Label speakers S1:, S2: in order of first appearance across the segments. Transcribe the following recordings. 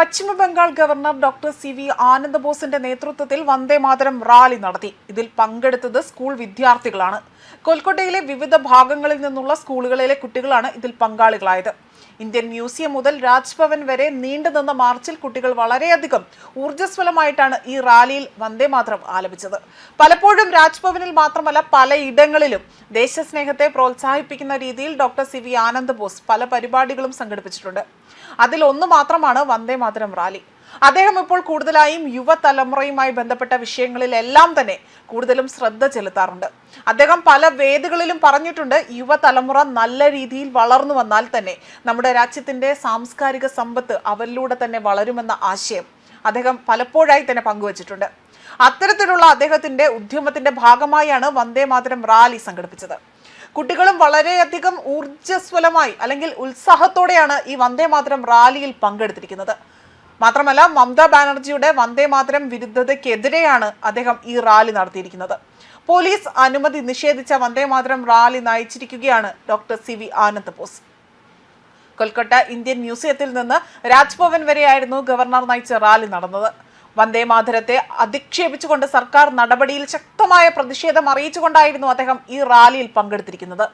S1: പശ്ചിമ Bengal governor doctor C V ആനന്ദബോസിന്റെ നേതൃത്വത്തിൽ Vande Mataram rally നടത്തി. ഇതിൽ പങ്കെടുത്തത് സ്കൂൾ വിദ്യാർത്ഥികളാണ്. കൊൽക്കത്തയിലെ വിവിധ ഭാഗങ്ങളിൽ നിന്നുള്ള സ്കൂളുകളിലെ കുട്ടികളാണ് ഇതിൽ പങ്കാളികളായത്. ഇന്ത്യൻ മ്യൂസിയം മുതൽ രാജ്ഭവൻ വരെ നീണ്ടുനിന്ന മാർച്ചിൽ കുട്ടികൾ വളരെയധികം ഊർജസ്വലമായിട്ടാണ് ഈ റാലിയിൽ വന്ദേ മാതരം ആലപിച്ചത്. പലപ്പോഴും രാജ്ഭവനിൽ മാത്രമല്ല പലയിടങ്ങളിലും ദേശസ്നേഹത്തെ പ്രോത്സാഹിപ്പിക്കുന്ന രീതിയിൽ doctor C V Anand Bose പല പരിപാടികളും സംഘടിപ്പിച്ചിട്ടുണ്ട്. അതിൽ ഒന്ന് മാത്രമാണ് വന്ദേ മാതരം റാലി. അദ്ദേഹം ഇപ്പോൾ കൂടുതലായും യുവതലമുറയുമായി ബന്ധപ്പെട്ട വിഷയങ്ങളിലെല്ലാം തന്നെ കൂടുതലും ശ്രദ്ധ ചെലുത്താറുണ്ട്. അദ്ദേഹം പല വേദികളിലും പറഞ്ഞിട്ടുണ്ട് യുവതലമുറ നല്ല രീതിയിൽ വളർന്നു വന്നാൽ തന്നെ നമ്മുടെ രാജ്യത്തിന്റെ സാംസ്കാരിക സമ്പത്ത് അവരിലൂടെ തന്നെ വളരുമെന്ന ആശയം അദ്ദേഹം പലപ്പോഴായി തന്നെ പങ്കുവച്ചിട്ടുണ്ട്. അത്തരത്തിലുള്ള അദ്ദേഹത്തിന്റെ ഉദ്യമത്തിന്റെ ഭാഗമായാണ് വന്ദേ മാതരം റാലി സംഘടിപ്പിച്ചത്. കുട്ടികളും വളരെയധികം ഊർജസ്വലമായി അല്ലെങ്കിൽ ഉത്സാഹത്തോടെയാണ് ഈ വന്ദേ മാതരം റാലിയിൽ പങ്കെടുത്തിരിക്കുന്നത്. മാത്രമല്ല മമതാ ബാനർജിയുടെ വന്ദേ മാതരം വിരുദ്ധതയ്ക്കെതിരെയാണ് അദ്ദേഹം ഈ റാലി നടത്തിയിരിക്കുന്നത്. പോലീസ് അനുമതി നിഷേധിച്ച Vande Mataram rally നയിച്ചിരിക്കുകയാണ് doctor C V Anand Bose Kolkata Indian മ്യൂസിയത്തിൽ നിന്ന് രാജ്ഭവൻ വരെയായിരുന്നു ഗവർണർ നയിച്ച റാലി നടന്നത്. വന്ദേ മാതരത്തെ അധിക്ഷേപിച്ചുകൊണ്ട് സർക്കാർ നടപടിയിൽ ശക്തമായ പ്രതിഷേധം അറിയിച്ചുകൊണ്ടായിരുന്നു അദ്ദേഹം ഈ റാലിയിൽ പങ്കെടുത്തിരിക്കുന്നത്.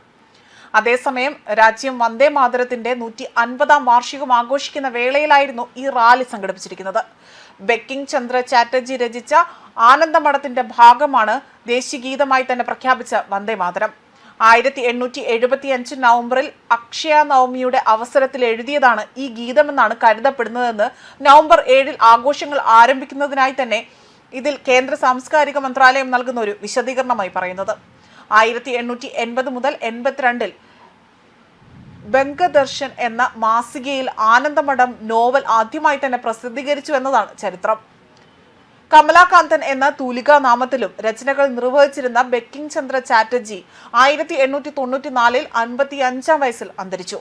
S1: അതേസമയം രാജ്യം വന്ദേ മാതരത്തിന്റെ നൂറ്റി അൻപതാം വാർഷികം ആഘോഷിക്കുന്ന വേളയിലായിരുന്നു ഈ റാലി സംഘടിപ്പിച്ചിരിക്കുന്നത്. ബെക്കിംഗ് ചന്ദ്ര ചാറ്റർജി രചിച്ച ആനന്ദമഠത്തിന്റെ ഭാഗമാണ് ദേശീയഗീതമായി തന്നെ പ്രഖ്യാപിച്ച വന്ദേ മാതരം. ആയിരത്തി എണ്ണൂറ്റി എഴുപത്തി അഞ്ച് നവംബറിൽ അക്ഷയ നവമിയുടെ അവസരത്തിൽ എഴുതിയതാണ് ഈ ഗീതമെന്നാണ് കരുതപ്പെടുന്നതെന്ന് നവംബർ ഏഴിൽ ആഘോഷങ്ങൾ ആരംഭിക്കുന്നതിനായി തന്നെ ഇതിൽ കേന്ദ്ര സാംസ്കാരിക മന്ത്രാലയം നൽകുന്ന ഒരു വിശദീകരണമായി പറയുന്നത്. ആയിരത്തി എണ്ണൂറ്റി എൺപത് മുതൽ എൺപത്തിരണ്ടിൽ ബംഗദർശൻ എന്ന മാസികയിൽ ആനന്ദമഠം നോവൽ ആദ്യമായി തന്നെ പ്രസിദ്ധീകരിച്ചു എന്നതാണ് ചരിത്രം. കമലാകാന്തൻ എന്ന തൂലികാ നാമത്തിലും രചനകൾ നിർവഹിച്ചിരുന്ന ബെക്കിംഗ് ചന്ദ്ര ചാറ്റർജി ആയിരത്തി എണ്ണൂറ്റി തൊണ്ണൂറ്റി നാലിൽ അൻപത്തി അഞ്ചാം വയസ്സിൽ അന്തരിച്ചു.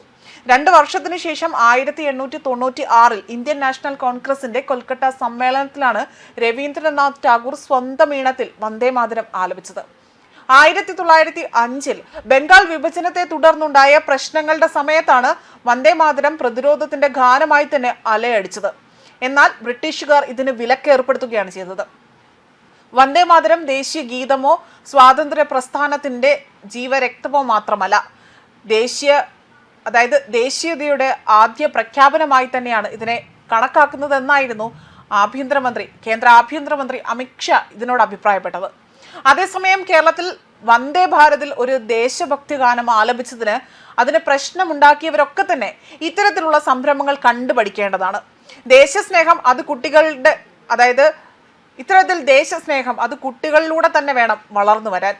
S1: രണ്ട് വർഷത്തിനു ശേഷം ആയിരത്തി എണ്ണൂറ്റി തൊണ്ണൂറ്റി ആറിൽ ഇന്ത്യൻ നാഷണൽ കോൺഗ്രസിന്റെ കൊൽക്കത്ത സമ്മേളനത്തിലാണ് രവീന്ദ്രനാഥ് ടാഗോർ സ്വന്തം ഈണത്തിൽ വന്ദേമാതരം ആലപിച്ചത്. ആയിരത്തി തൊള്ളായിരത്തി അഞ്ചിൽ ബംഗാൾ വിഭജനത്തെ തുടർന്നുണ്ടായ പ്രശ്നങ്ങളുടെ സമയത്താണ് വന്ദേ മാതരം പ്രതിരോധത്തിന്റെ ഗാനമായി തന്നെ അലയടിച്ചത്. എന്നാൽ ബ്രിട്ടീഷുകാർ ഇതിന് വിലക്കേർപ്പെടുത്തുകയാണ് ചെയ്തത്. വന്ദേ മാതരം ദേശീയ ഗീതമോ സ്വാതന്ത്ര്യ പ്രസ്ഥാനത്തിന്റെ ജീവരക്തമോ മാത്രമല്ല ദേശീയ അതായത് ദേശീയതയുടെ ആദ്യ പ്രഖ്യാപനമായി തന്നെയാണ് ഇതിനെ കണക്കാക്കുന്നതെന്നായിരുന്നു ആഭ്യന്തരമന്ത്രി കേന്ദ്ര ആഭ്യന്തരമന്ത്രി അമിത്ഷാ ഇതിനോട് അഭിപ്രായപ്പെട്ടത്. അതേസമയം കേരളത്തിൽ വന്ദേ ഭാരതിൽ ഒരു ദേശഭക്തി ഗാനം ആലപിച്ചതിന് അതിന് പ്രശ്നമുണ്ടാക്കിയവരൊക്കെ തന്നെ ഇത്തരത്തിലുള്ള സംരംഭങ്ങൾ കണ്ടുപഠിക്കേണ്ടതാണ്. ദേശസ്നേഹം അത് കുട്ടികളുടെ അതായത് ഇത്തരത്തിൽ ദേശസ്നേഹം അത് കുട്ടികളിലൂടെ തന്നെ വേണം വളർന്നു വരാൻ.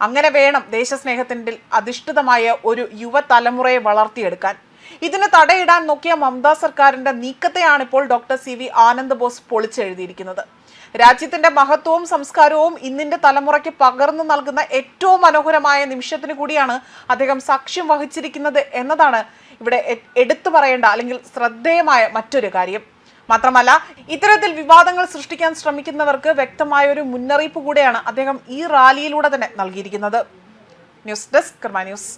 S1: അങ്ങനെ വേണം ദേശസ്നേഹത്തിന്റെ അധിഷ്ഠിതമായ ഒരു യുവതലമുറയെ വളർത്തിയെടുക്കാൻ. ഇതിന് തടയിടാൻ നോക്കിയ മമതാ സർക്കാരിന്റെ നീക്കത്തെയാണ് ഇപ്പോൾ doctor C V Anand Bose പൊളിച്ചെഴുതിയിരിക്കുന്നത്. രാജ്യത്തിന്റെ മഹത്വവും സംസ്കാരവും ഇന്നിന്റെ തലമുറയ്ക്ക് പകർന്നു നൽകുന്ന ഏറ്റവും മനോഹരമായ നിമിഷത്തിന് കൂടിയാണ് അദ്ദേഹം സാക്ഷ്യം വഹിച്ചിരിക്കുന്നത് എന്നതാണ് ഇവിടെ എടുത്തു പറയേണ്ട അല്ലെങ്കിൽ ശ്രദ്ധേയമായ മറ്റൊരു കാര്യം. മാത്രമല്ല ഇത്തരത്തിൽ വിവാദങ്ങൾ സൃഷ്ടിക്കാൻ ശ്രമിക്കുന്നവർക്ക് വ്യക്തമായ ഒരു മുന്നറിയിപ്പ് കൂടെയാണ് അദ്ദേഹം ഈ റാലിയിലൂടെ തന്നെ നൽകിയിരിക്കുന്നത്. News desk Karma news.